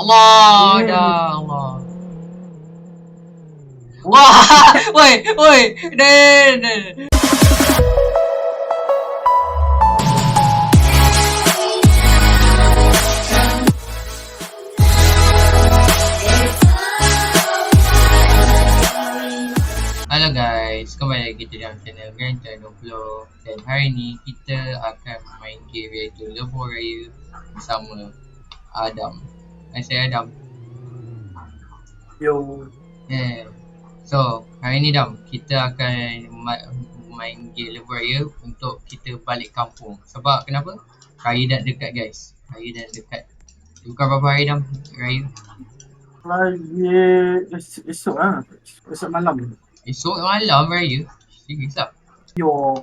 Allah Hmm. dah Allah. Wah, woi, woi, deh. Hello guys, kembali lagi dalam channel Grand Channel Vlog Dan hari ni kita akan main game iaitu Lebuh Raya bersama Adam saya Adam Yo. Yeah. So, hari ni Dam, kita akan ma- main game Raya untuk kita balik kampung Sebab kenapa? Raya dah dekat guys Raya dah dekat Bukan berapa hari Dam, Raya es- esok ah. Esok malam. Esok malam Raya Serius tak? Yo.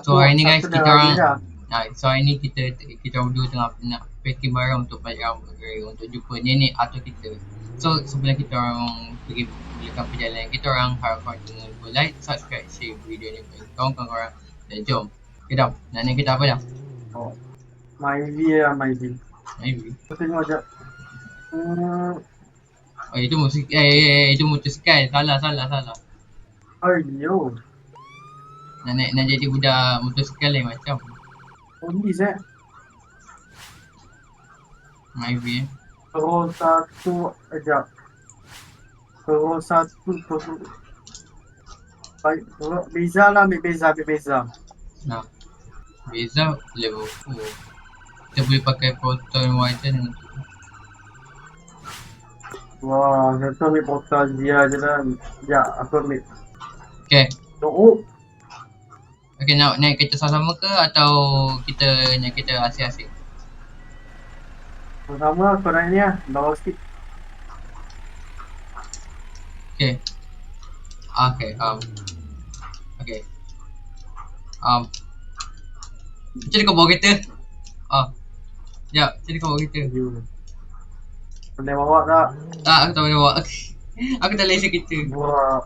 So, hari ni guys, kita orang- Nah, so hari ni kita kita berdua tengah nak packing barang untuk balik rambut raya untuk jumpa nenek atau kita. So sebelum kita orang pergi mulakan perjalanan kita orang harap korang jangan lupa like, subscribe, share video ni bagi kawan-kawan korang. Dan jom. Okay dah. Nak naik kita apa dah? Oh. Myvi lah Myvi. Maybe. Kita tengok sekejap. Hmm. Oh itu musik eh, eh, eh itu motosikal. Salah salah salah. Ayo. Nak naik nak jadi budak motosikal lain macam. Oh ni eh. Maybe eh. Terus satu. Sekejap. Terus satu. Terus. Baik. Terus Beza lah ambil Beza. Ambil Beza. Nah. Beza level 4. Kita boleh pakai proton wider dengan tu. Wah. Satu ambil portal dia je lah. Sekejap. Aku ambil. Okay. Oh. Okay nak naik kereta sama-sama ke atau kita naik kereta asing-asing? Sama lah kau naik ni lah. Bawah sikit. Okay. Okay, um. Okay. Um. Macam mana kau bawa kereta? Ah. Sekejap, macam mana kau bawa kereta? Boleh bawa tak? Tak, aku tak boleh bawa. aku tak lesen kereta. Wah.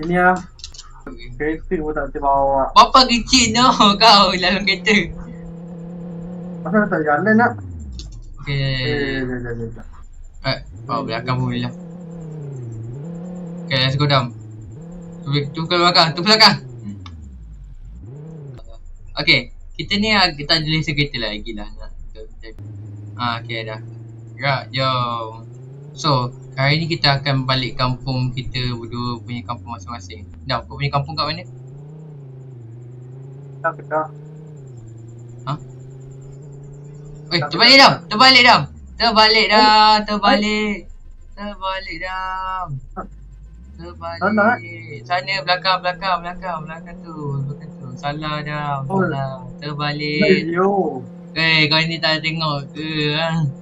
Ini lah. Kereta pun tak boleh bawa. Bapa kecil no kau dalam kereta. Pasal tak jalan nak? Eh, Okay. dah, dah. Eh, oh, belakang pun boleh lah. Okay, let's go down. Tu tu ke belakang, tu belakang. Okay, kita ni ah, kita ada lesen kereta lagi lah nak. Ah, okay dah. Gerak, jom. So, hari ni kita akan balik kampung kita berdua punya kampung masing-masing. Dah, kau punya kampung kat mana? Tak, tak. Eh, Tak, terbalik dah. Terbalik dah. Terbalik dah. Terbalik. Terbalik dah. Terbalik. Sana, Sana belakang belakang belakang belakang tu. Belakang tu. Salah dah. Oh. Salah. Terbalik. Eh, kau ni tak tengok ke? Ha?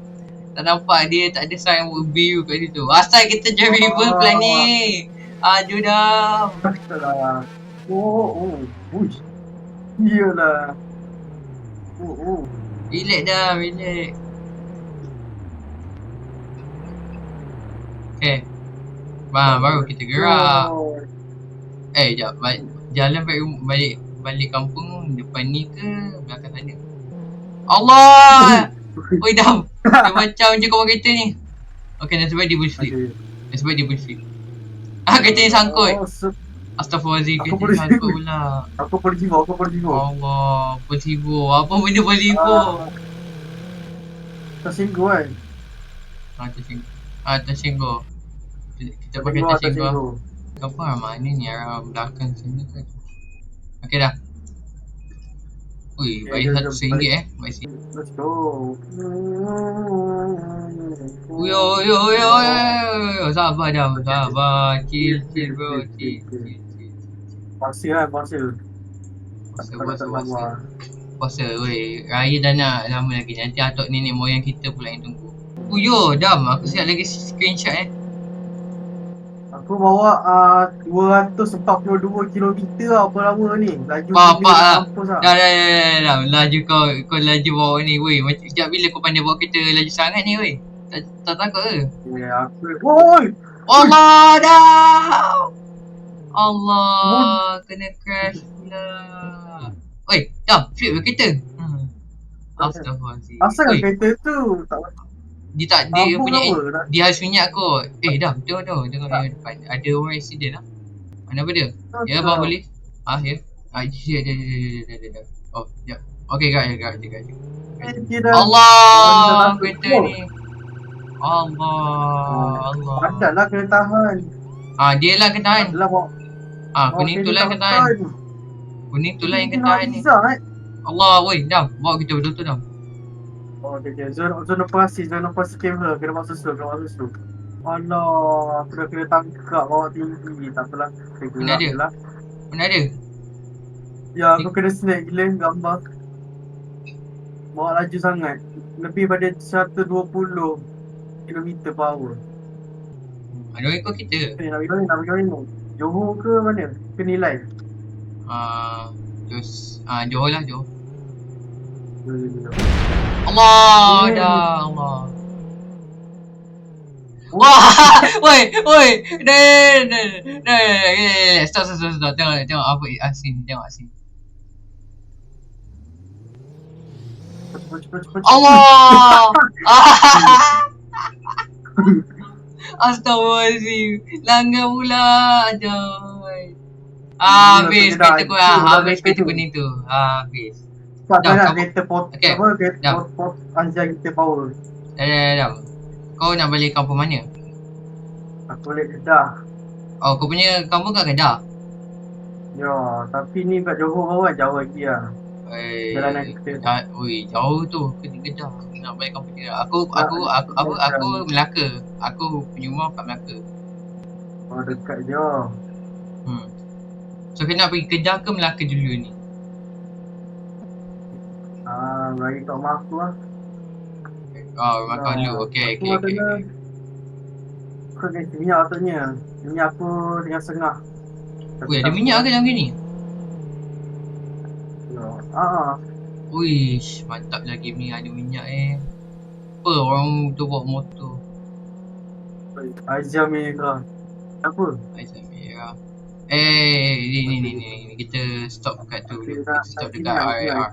Tak nampak dia tak ada sign view kat situ. Asal kita river Oh. plan ni. Dah. Tak lah. Oh, oh. Uish. Iyalah. Oh, oh. Relax dah, relax. Okay. Bah, baru kita gerak. Oh. Eh, jap. Balik, jalan balik, rum- balik balik kampung depan ni ke belakang sana? Allah! Oi, dah. Dia macam je kau bawa kereta ni. Okay, nasib baik dia boleh flip. Nasib baik dia boleh flip. Ah, kereta ni sangkut. Oh, Astaghfirullahaladzim, kereta ni sangkut pula. Aku pergi jiwa, aku pergi jiwa. Allah, posibo. Apa benda posibo? Tersinggung kan? Ah, tersinggung. Ah, tersinggung. Kita, pakai Tersinggung, tersinggung. tersinggung. Apa arah mana ni? Arah belakang sini ke? Okey dah. Ui, baik satu singgit eh. Baik singgit. Let's go. Ui, ui, ui, ui, ui, ui. Sabar dah, sabar. Chill, chill bro. Chill, chill. Pasir kan, pasir. Tak puasa. lama. Puasa, weh. Raya dah nak lama lagi. Nanti atuk nenek moyang kita pula yang tunggu. Uyo, dam. Aku siap lagi screenshot eh. Aku bawa uh, 242 km lah apa lama ni. Laju Bapak gila lah. Mampus lah. Dah, dah, dah, dah, dah, dah. Laju kau, kau laju bawa ni, weh. Macam, sekejap bila kau pandai bawa kereta laju sangat ni, weh. Tak, tak takut ke? Ya, aku. Woi! Allah dah. Allah kena crash pula. Oi, dah flip ke kereta? Hmm. Astaghfirullahalazim. Asal Oi, kereta tu tak Dia tak, dia Mabuk punya, apa? Dia harus minyak kot. Eh, dah, tengok tengok, tengok yang depan. Ada orang accident lah. Mana apa dia? Ya, tak- bang boleh? Ah, ya. Ah, dia, dia, dia, dia, dia, dia, dia. Oh, ya. Okay, kak, ya, kak, kak, kak. Eh, dia dah- Allah, Dia kereta dah- ni. Allah, Allah. Padat lah kena tahan. Ah, dia lah kena tahan. Bawa. Ah, kuning tu lah kena tahan. Kuning tu lah yang kena tahan ni. Eh. Allah, woi, dam. Bawa kita betul-betul dam. Oh, okay, okay. Zona, zona operasi, zona operasi kamera. Kena masuk slow, kena masuk slow. Alah, aku dah kena tangkap bawa tinggi. Tak apalah. Kita Mana dia? lah. Mana ada? Ya, aku kena snap gila gambar. Bawa laju sangat. Lebih pada 120 km per hour. Ada orang ikut kita. Eh, nak pergi mana? Nak pergi mana? Johor ke mana? Ke nilai? Ah, terus ah Johor lah Johor. Hmm. Allah Hmm. dah Allah. Wah, woi, woi, dah, dah, dah, dah, stop, stop, stop, stop, tengok, tengok apa asin, tengok asin. Allah, Astaghfirullahaladzim, langgar pula, aduh. Ah, habis kereta ku, dah, ah, habis kereta kuning tu, ah, habis. Kereta pot, apa, kereta Dah. pot, pot, anjay kita power. Dah, dah, dah, dah. Kau nak balik kampung mana? Aku boleh kedah. Oh, kau punya kampung kat Kedah? Ya, tapi ni kat Johor bawah jauh lagi lah. Eh, Jalanan kita. ui, jauh tu ke Kedah. Nak balik kampung Kedah. Aku, aku, aku, aku, tak. aku Melaka. Aku punya rumah kat Melaka. Oh, dekat je. Hmm. So, kena pergi Kedah ke Melaka dulu ni? Ah, bagi kat rumah aku lah. Oh, Ah, dulu. Okay, aku okay, okay. adalah- okay. Aku ada minyak katanya. Minyak aku dengan sengah. Ui, ada minyak ke dalam ni? Ya. Ah, ah. Uish, mantap lah game ni ada minyak eh. Apa orang tu bawa motor? Aizah merah. Apa? Aisyah merah. Eh, ni ni ni ni ni kita stop kat tu. Kita stop dekat RAR.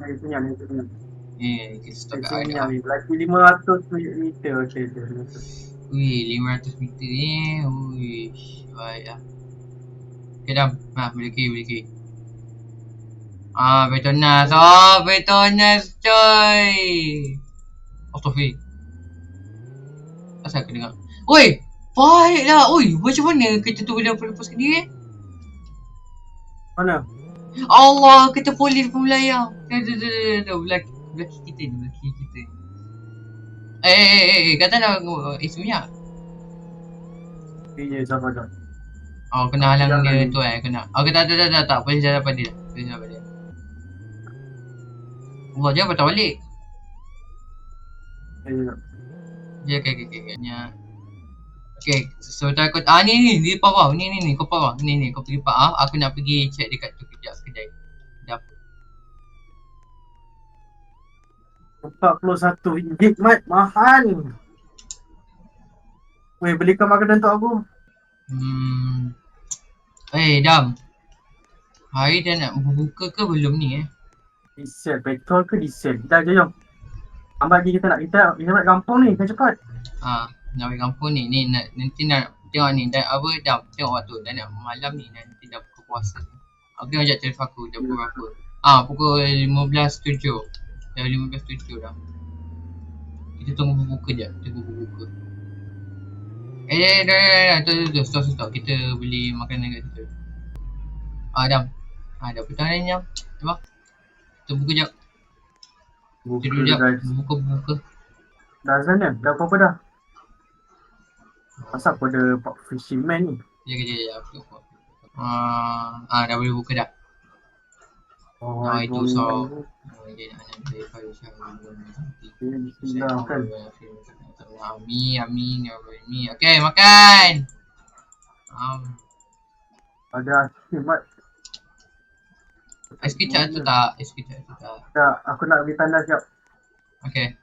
Punya ni. Kita stop kat RAR. ni. Lagi 500 meter. Okey, okey. Ui, 500 meter ni. Ui, baik lah. Okay, dah. Ha, boleh kiri, boleh kiri. Ah, Petronas. Oh, Petronas coy. Astaghfir. Asal aku dengar. Oi, baiklah. Oi, macam mana kita tu boleh lepas sendiri eh? Mana? Allah, kita polis pun melayang. Dah, dah, dah, dah, dah. Belaki kita ni, belaki kita ni. Eh, eh, eh, eh, kata dah isi minyak. Ya, sabar jap. Oh, kena halang dia ni. tu eh, kena. Oh, tak, tak, tak, tak, tak. Polis dah dapat dia. Polis dah dapat dia. Allah, jangan patah balik. Eh, Ya, okay, okay, okay. okay. Ya. Okay, sebentar aku... Ah, ni, ni, di bawah. Ni, ni, ni. Kau bawah. Ni, ni. Kau pergi pak ah. Aku nak pergi check dekat tu kejap kedai. Dah. RM41 mat mahal. Weh, belikan makanan untuk aku. Hmm. Eh, Dam. Hari dah nak berbuka ke belum ni eh? Diesel, petrol ke diesel? Kita je jom. Lambat lagi kita nak kita kita nak kampung ni, kan cepat. Ah, nak pergi kampung ni. Ni nak, nanti nak tengok ni. Dah apa dah tengok waktu. Dah nak malam ni. Nanti dah buka puasa. Tengok sekejap telefon aku. Dah pukul berapa. Ah, pukul 15.07. Dah 15.07 dah. Kita tunggu berbuka je. Tunggu berbuka. Eh, dah, dah, dah, dah. Tu, tu, tu. Stop, stop, stop. Kita beli makanan kat situ. Ah, Dam. Ah, dah petang ni, Dam. Nampak? Kita buka jap. Buka Kita dulu jap. Buka, buka. Dah azan dah? Dah apa-apa dah? Asal aku ada pak fisherman ni? Sekejap, sekejap, sekejap. Aku buka. Ah, ah, dah boleh buka dah. Oh, Ah, itu so- kan. Amin, amin, Rabbi, amin. Okay, makan. Um, Ada asin mat. es kicap tu tak? Es kicap tu tak? Tak, aku nak beli tandas jap. Okay.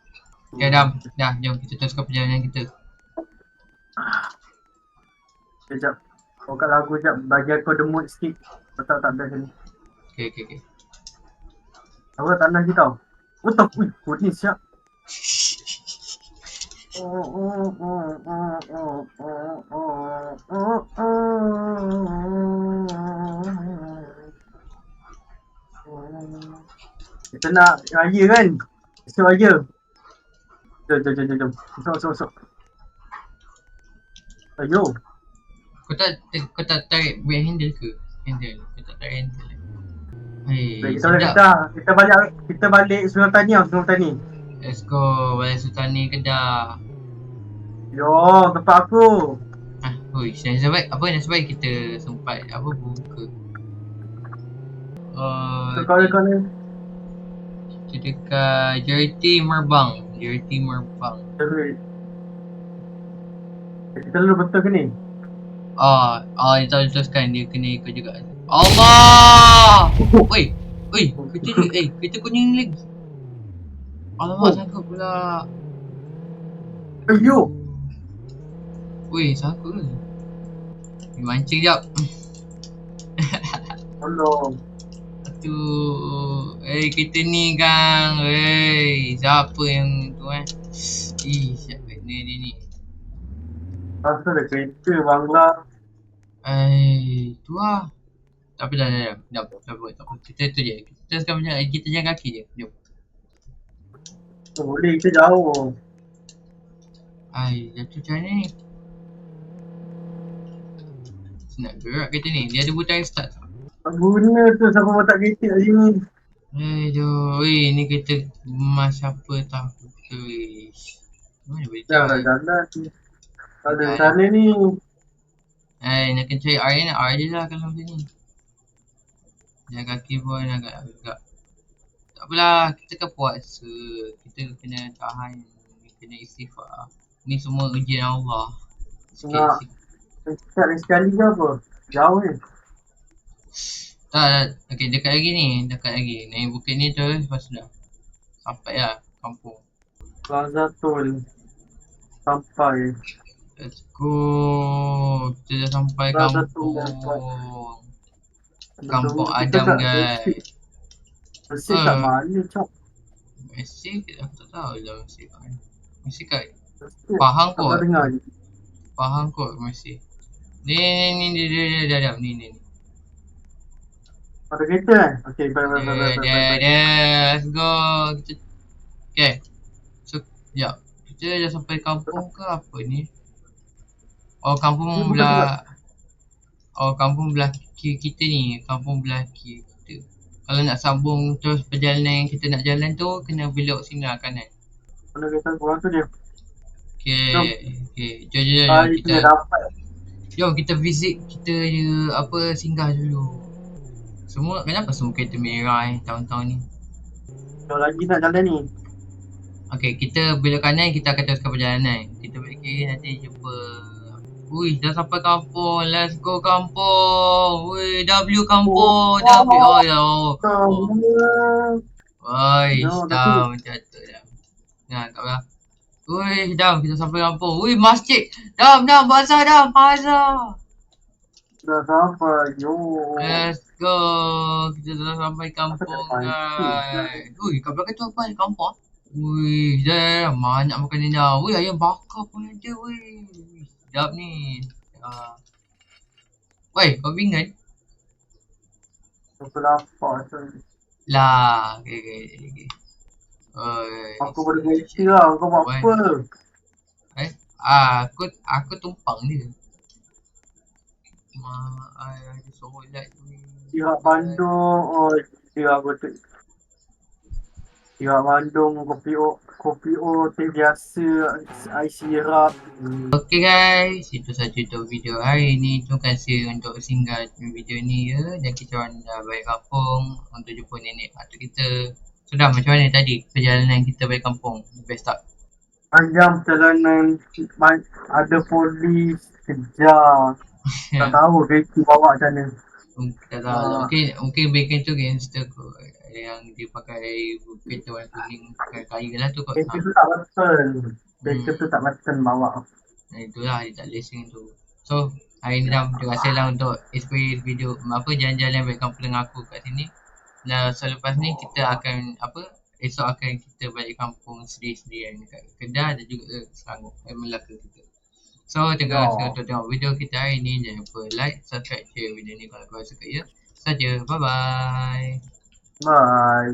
Okay, Dam. Dah, jom kita teruskan perjalanan kita. Sekejap. Kau kat lagu jap. Bagi aku the mood sikit. Letak tak best ni. Okay, okay, okay. Aku tandas je tau. Oh tak. Ui, kau ni siap. Kita nak raya kan? Esok raya. Jom, jom, jom, jom. Esok, esok, esok. Ayo. Kau tak kau tak tarik handle ke? Handle. Kau tak tarik handle. Kita balik kita balik Sungai Tani lah, Sungai Tani. Let's go. Balai Sultani Kedah. Yo, tempat aku. Ah, oi, nasib baik apa nasib baik kita sempat apa buka. Uh, So, kau kau ni. kita dekat JRT Merbang. JRT Merbang. Kita lalu betul ke ni? Ah, ah dia tahu teruskan dia kena ikut juga. Allah! Oi, oi, kereta ni, eh, kereta kuning lagi. Alamak, Oh. sangkut pula. Ayo. Oi, sangkut ke? Ni mancing jap. Tolong. Aduh, eh kita ni kan, eh siapa yang tu eh? Ih, siapa ni ni ni. Rasa ada kereta bangla. Eh, tu lah. Tapi dah, dah, dah, dah, dah, buat, tak apa. Kita tu je. Kita teruskan macam kita jalan kaki je. Jom. Boleh kita jauh. Ai, jatuh macam mana ni? Nak gerak kereta ni. Dia ada butang start tak? Tak guna tu siapa buat tak kereta kat sini. Aduh, weh ni kereta emas siapa tahu ke wish. Mana boleh Dah dah jalan. Ada Dah. sana ni. Eh, nak kena cari R ni, R je lah kalau macam ni. Jalan kaki pun agak agak. Tak apalah, kita kan puasa. Kita kena tahan. Kena istighfar. Ni semua ujian Allah. Sikit, Nak. sikit. Dekat ni sekali ke apa? Jauh ni. Tak, tak. Okay, dekat lagi ni. Dekat lagi. Naik bukit ni terus lepas tu dah. Sampai lah kampung. Plaza Tol. Sampai. Let's go. Kita dah sampai Plaza kampung. Kampung Kita Adam guys. Resik kat mana cak? Messi aku tak tahu lah Messi kat mana. Messi kat. Pahang kot. Pahang kot Messi. Ni ni ni dia dia dia dia ni ni. ni. Ada kereta kan? Okay, bye bye bye bye. bye, let's go. Kita Okay. So ya, kita dah sampai kampung ke apa ni? Oh kampung Ni belah Oh kampung belah kiri kita ni, kampung belah kiri kita. Kalau nak sambung terus perjalanan yang kita nak jalan tu kena belok sini lah kanan. Mana kereta korang tu dia? Okay, Jom. okay. Jom jom jom, jom Hari kita kita dapat. Jom kita visit kita je apa singgah dulu. Semua kenapa semua kereta merah eh tahun-tahun ni? Kalau lagi nak jalan ni. Okey, kita belok kanan kita akan teruskan perjalanan. Kita balik kiri nanti jumpa. Ui, dah sampai kampung. Let's go kampung. Ui, W kampung. Oh. W. Oh, ya. Oh. Oi, No, dah macam tu dah. Nah, tak apa. Ui, dah kita sampai kampung. Ui, masjid. Dah, dah, bazar dah, bazar. Dah sampai. Yo. Let's go. Kita dah sampai kampung guys. Ui, kat belakang tu apa kampung? ah? Ui, dah banyak makanan dah. Ui, ayam bakar pun ada weh. Sedap ni. Ah. Wei, kau pinggan? Aku lapar. tu. Lah, okey okey okey. Oi. Aku baru kereta lah. Kau buat apa? Ah, aku aku tumpang dia. Ma, ai ada solat ni. Pihak Bandung. Oh, pihak betul. Pihak Bandung. Kopi O. Kopi O. Teh biasa. Ais sirap. Hmm. Okay guys, itu saja untuk video hari ini. Terima kasih untuk singgah video ni ya. Dan kita orang dah balik kampung untuk jumpa nenek atau kita. Sudah macam mana tadi perjalanan kita balik kampung? Best tak? Panjang perjalanan. Ada polis. Kejar. Tak tahu kereta bawa macam mana. Mungkin tak tahu. Ah. Mungkin mungkin bacon tu gangster kot. Yang dia pakai kereta warna kuning pakai kayu lah tu kot. Kereta Ha. tu tak betul. Kereta Hmm. tu tak betul bawa. Nah, itulah dia tak lesen tu. So, hari ni dah terima kasih lah untuk experience video apa jalan-jalan balik kampung dengan aku kat sini. Dan selepas ni kita akan apa esok akan kita balik kampung sendiri-sendirian dekat Kedah dan juga eh, Selangor, eh, Melaka kita. So, terima kasih Ya. untuk tengok video kita hari ni. Jangan lupa like, subscribe, share video ni kalau korang suka ya. Saja. Bye-bye. Bye.